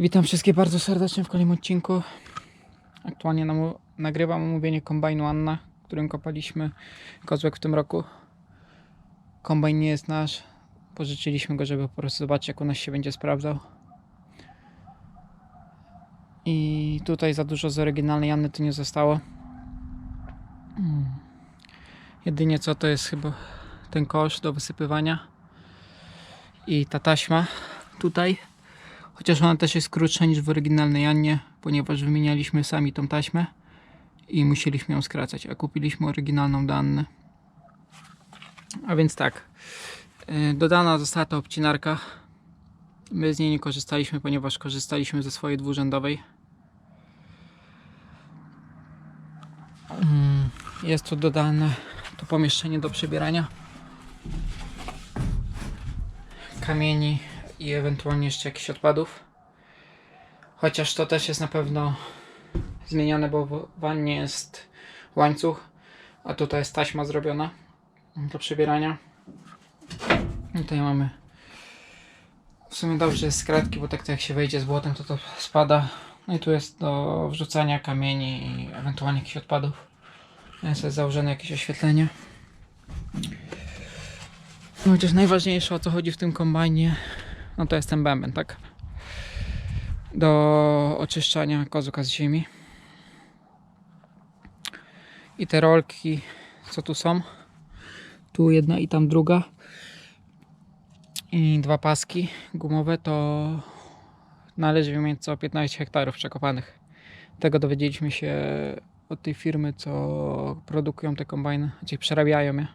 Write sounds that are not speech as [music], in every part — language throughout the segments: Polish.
Witam wszystkich bardzo serdecznie w kolejnym odcinku. Aktualnie nam, nagrywam omówienie kombajnu Anna, którym kopaliśmy kozłek w tym roku. Kombajn nie jest nasz. Pożyczyliśmy go, żeby po prostu zobaczyć, jak u nas się będzie sprawdzał. I tutaj za dużo z oryginalnej Anny tu nie zostało. Mm. Jedynie co to jest chyba ten kosz do wysypywania i ta taśma tutaj. Chociaż ona też jest krótsza niż w oryginalnej Annie, ponieważ wymienialiśmy sami tą taśmę i musieliśmy ją skracać, a kupiliśmy oryginalną do. A więc tak, yy, dodana została ta obcinarka. My z niej nie korzystaliśmy, ponieważ korzystaliśmy ze swojej dwurzędowej. Mm, Jest tu dodane to pomieszczenie do przebierania kamieni i ewentualnie jeszcze jakichś odpadów. Chociaż to też jest na pewno zmieniane, bo w wannie jest łańcuch, a tutaj jest taśma zrobiona do przebierania. I tutaj mamy w sumie dobrze jest z bo tak to jak się wejdzie z błotem, to to spada. No i tu jest do wrzucania kamieni i ewentualnie jakichś odpadów. Jest założone jakieś oświetlenie. No chociaż najważniejsze o co chodzi w tym kombajnie, no to jest ten bęben, tak? Do oczyszczania kozłka z ziemi. I te rolki, co tu są? Tu jedna i tam druga. I dwa paski gumowe to należy wymienić co 15 hektarów przekopanych. Tego dowiedzieliśmy się od tej firmy, co produkują te kombajny, czyli przerabiają je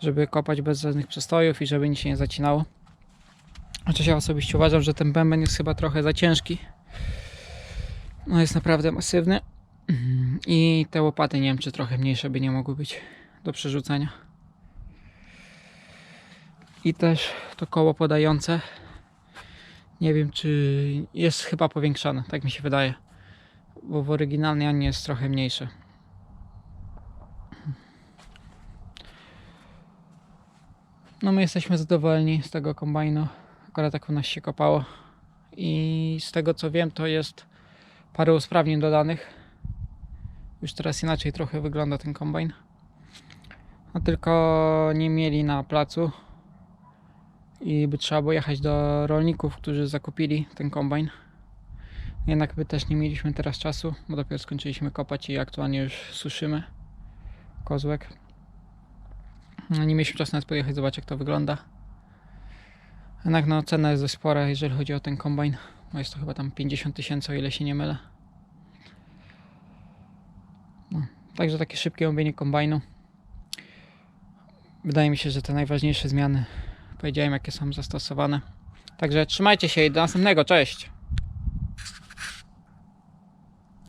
żeby kopać bez żadnych przestojów i żeby nic się nie zacinało. Chociaż ja osobiście uważam, że ten bęben jest chyba trochę za ciężki. No jest naprawdę masywny. [clears throat] I te łopaty nie wiem, czy trochę mniejsze by nie mogły być do przerzucania. I też to koło podające. Nie wiem, czy jest chyba powiększone, tak mi się wydaje. Bo w oryginalnej Annie jest trochę mniejsze. No my jesteśmy zadowoleni z tego kombajnu. Akurat tak u nas się kopało. I z tego co wiem, to jest parę usprawnień dodanych. Już teraz inaczej trochę wygląda ten kombajn. A tylko nie mieli na placu. I by trzeba było jechać do rolników, którzy zakupili ten kombajn. Jednak by też nie mieliśmy teraz czasu, bo dopiero skończyliśmy kopać i aktualnie już suszymy kozłek. No, nie mieliśmy czasu nawet pojechać zobaczyć jak to wygląda. Jednak no cena jest dość spora jeżeli chodzi o ten kombajn. No jest to chyba tam 50 tysięcy o ile się nie mylę. No, także takie szybkie omówienie kombajnu. Wydaje mi się, że te najważniejsze zmiany powiedziałem jakie są zastosowane. Także trzymajcie się i do następnego. Cześć!